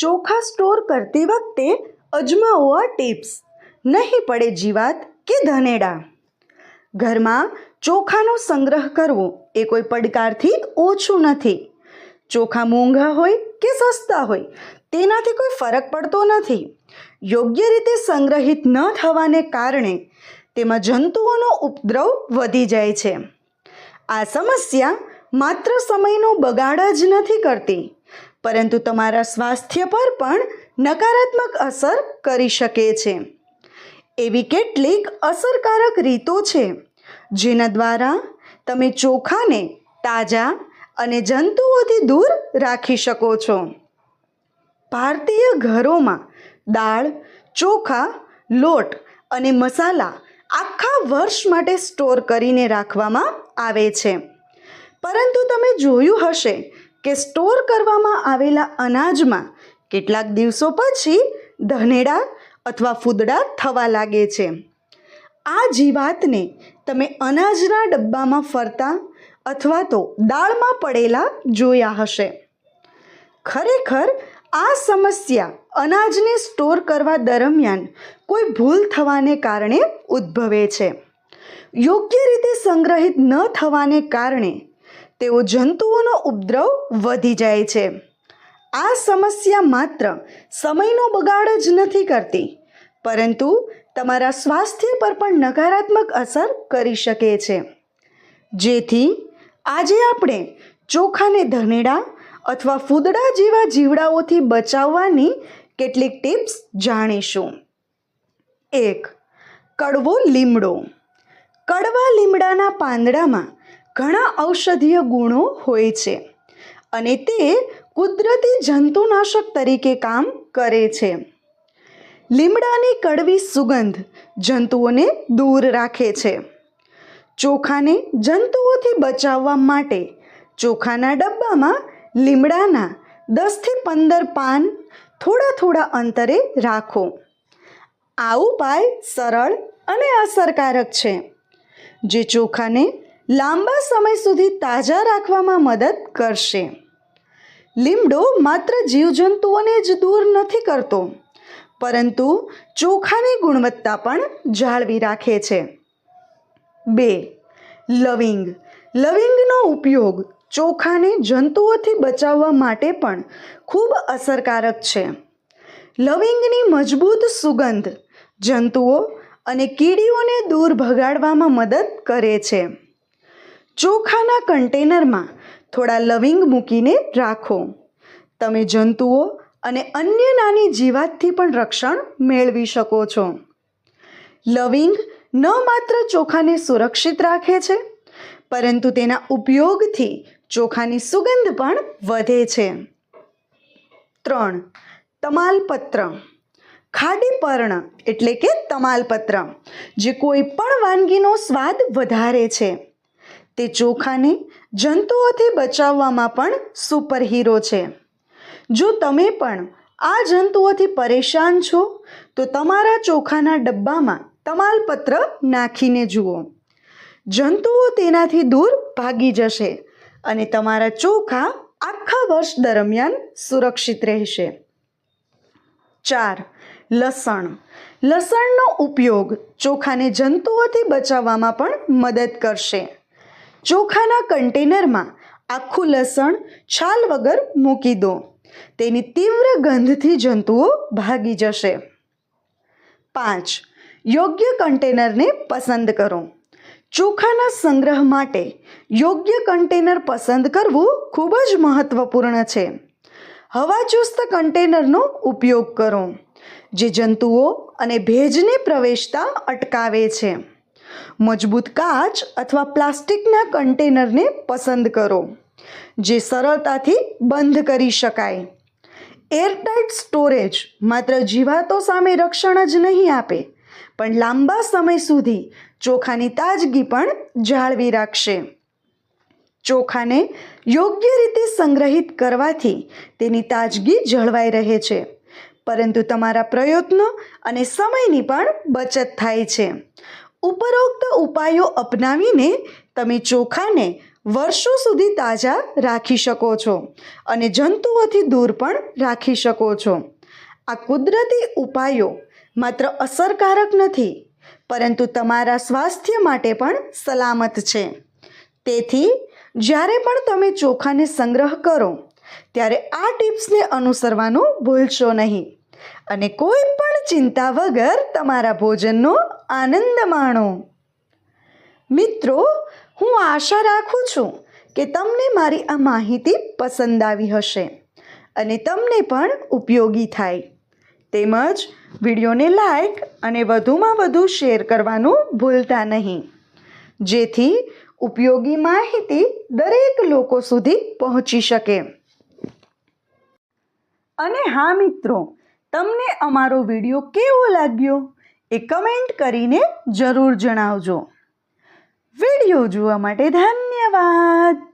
ચોખા સ્ટોર કરતી વખતે અજમાવો આ ટિપ્સ. નહીં પડે જીવાત કે ધનેડા. ઘરમાં ચોખાનો સંગ્રહ કરવો એ કોઈ પડકારથી ઓછું નથી. ચોખા મોંઘા હોય કે સસ્તા હોય, તેનાથી કોઈ ફરક પડતો નથી. યોગ્ય રીતે સંગ્રહિત ન થવાને કારણે તેમાં જંતુઓનો ઉપદ્રવ વધી જાય છે. આ સમસ્યા માત્ર સમયનો બગાડ જ નથી કરતી. પરંતુ તમારા સ્વાસ્થ્ય પર પણ નકારાત્મક અસર કરી શકે છે. એવી કેટલીક અસરકારક રીતો છે, જેના દ્વારા તમે ચોખાને તાજા અને જંતુઓથી દૂર રાખી શકો છો. ભારતીય ઘરોમાં દાળ, ચોખા, લોટ અને મસાલા આખા વર્ષ માટે સ્ટોર કરીને રાખવામાં આવે છે. પરંતુ તમે જોયું હશે કે સ્ટોર કરવામાં આવેલા અનાજમાં કેટલાક દિવસો પછી ધનેડા અથવા ફૂદડા થવા લાગે છે. આ જીવાતને તમે અનાજના ડબ્બામાં ફરતા અથવા તો દાળમાં પડેલા જોયા હશે. ખરેખર, આ સમસ્યા અનાજને સ્ટોર કરવા દરમિયાન કોઈ ભૂલ થવાને કારણે ઉદ્ભવે છે. યોગ્ય રીતે સંગ્રહિત ન થવાને કારણે તેઓ જંતુઓનો ઉપદ્રવ વધી જાય છે. આ સમસ્યા માત્ર સમયનો બગાડ જ નથી કરતી, પરંતુ તમારા સ્વાસ્થ્ય પર પણ નકારાત્મક અસર કરી શકે છે. જેથી આજે આપણે ચોખાને ધનેડા અથવા ફૂદડા જેવા જીવડાઓથી બચાવવાની કેટલીક ટિપ્સ જાણીશું. એક, કડવો લીમડો. કડવા લીમડાના પાંદડામાં ઘણા ઔષધીય ગુણો હોય છે અને તે કુદરતી જંતુનાશક તરીકે કામ કરે છે. લીમડાની કડવી સુગંધ જંતુઓને દૂર રાખે છે. ચોખાને જંતુઓથી બચાવવા માટે ચોખાના ડબ્બામાં લીમડાના દસથી પંદર પાન થોડા થોડા અંતરે રાખો. આ ઉપાય સરળ અને અસરકારક છે. જે ચોખાને લાંબા સમય સુધી તાજા રાખવામાં મદદ કરશે. લીમડો માત્ર જીવજંતુઓને જ દૂર નથી કરતો, પરંતુ ચોખાની ગુણવત્તા પણ જાળવી રાખે છે. બે, લવિંગ. લવિંગનો ઉપયોગ ચોખાને જંતુઓથી બચાવવા માટે પણ ખૂબ અસરકારક છે. લવિંગની મજબૂત સુગંધ જંતુઓ અને કીડીઓને દૂર ભગાડવામાં મદદ કરે છે. ચોખાના કન્ટેનરમાં થોડા લવિંગ મૂકીને રાખો. તમે જંતુઓ અને અન્ય નાની જીવાતથી પણ રક્ષણ મેળવી શકો છો. લવિંગ ન માત્ર ચોખાને સુરક્ષિત રાખે છે, પરંતુ તેના ઉપયોગથી ચોખાની સુગંધ પણ વધે છે. ત્રણ, તમાલપત્ર. ખાડી પર્ણ એટલે કે તમાલપત્ર, જે કોઈ પણ વાનગીનો સ્વાદ વધારે છે. તે ચોખાને જંતુઓથી બચાવવામાં પણ સુપર હીરો છે. જો તમે પણ આ જંતુઓથી પરેશાન છો, તો તમારા ચોખાના ડબ્બામાં તમાલપત્ર નાખીને જુઓ. જંતુઓ તેનાથી દૂર ભાગી જશે અને તમારા ચોખા આખા વર્ષ દરમિયાન સુરક્ષિત રહેશે. ચાર, લસણ. લસણનો ઉપયોગ ચોખાને જંતુઓથી બચાવવામાં પણ મદદ કરશે. ચોખાના કન્ટેનરમાં આખું લસણ છાલ વગર મૂકી દો. તેની તીવ્ર ગંધથી જંતુઓ ભાગી જશે. પાંચ. યોગ્ય કન્ટેનરને પસંદ કરો. ચોખાના સંગ્રહ માટે યોગ્ય કન્ટેનર પસંદ કરવું ખૂબ જ મહત્વપૂર્ણ છે. હવાચુસ્ત કન્ટેનરનો ઉપયોગ કરો, જે જંતુઓ અને ભેજને પ્રવેશતા અટકાવે છે. મજબૂત કાચ અથવા પ્લાસ્ટિકના કન્ટેનરને પસંદ કરો, જે સરળતાથી બંધ કરી શકાય. એરટાઇટ સ્ટોરેજ માત્ર જીવાતો સામે રક્ષણ જ નહીં આપે, પણ લાંબા સમય સુધી ચોખાની તાજગી પણ જાળવી રાખશે. ચોખાને યોગ્ય રીતે સંગ્રહિત કરવાથી તેની તાજગી જળવાઈ રહે છે, પરંતુ તમારા પ્રયત્નો અને સમયની પણ બચત થાય છે. ઉપરોક્ત ઉપાયો અપનાવીને તમે ચોખાને વર્ષો સુધી તાજા રાખી શકો છો અને જંતુઓથી દૂર પણ રાખી શકો છો. આ કુદરતી ઉપાયો માત્ર અસરકારક નથી, પરંતુ તમારા સ્વાસ્થ્ય માટે પણ સલામત છે. તેથી, જ્યારે પણ તમે ચોખાને સંગ્રહ કરો, ત્યારે આ ટિપ્સને અનુસરવાનું ભૂલશો નહીં. અને કોઈ પણ ચિંતા વગર તમારા ભોજનનો આનંદ માણો. મિત્રો, હું આશા રાખું છું કે તમને મારી આ માહિતી પસંદ આવી હશે અને તમને પણ ઉપયોગી થાય. તેમજ વિડીયોને લાઈક અને વધુમાં વધુ શેર કરવાનું ભૂલતા નહીં. જેથી ઉપયોગી માહિતી દરેક લોકો સુધી પહોંચી શકે. અને હા મિત્રો તમને અમારો વીડિયો કેવો લાગ્યો એ કમેન્ટ કરીને જરૂર જણાવજો. વીડિયો જોવા માટે ધન્યવાદ.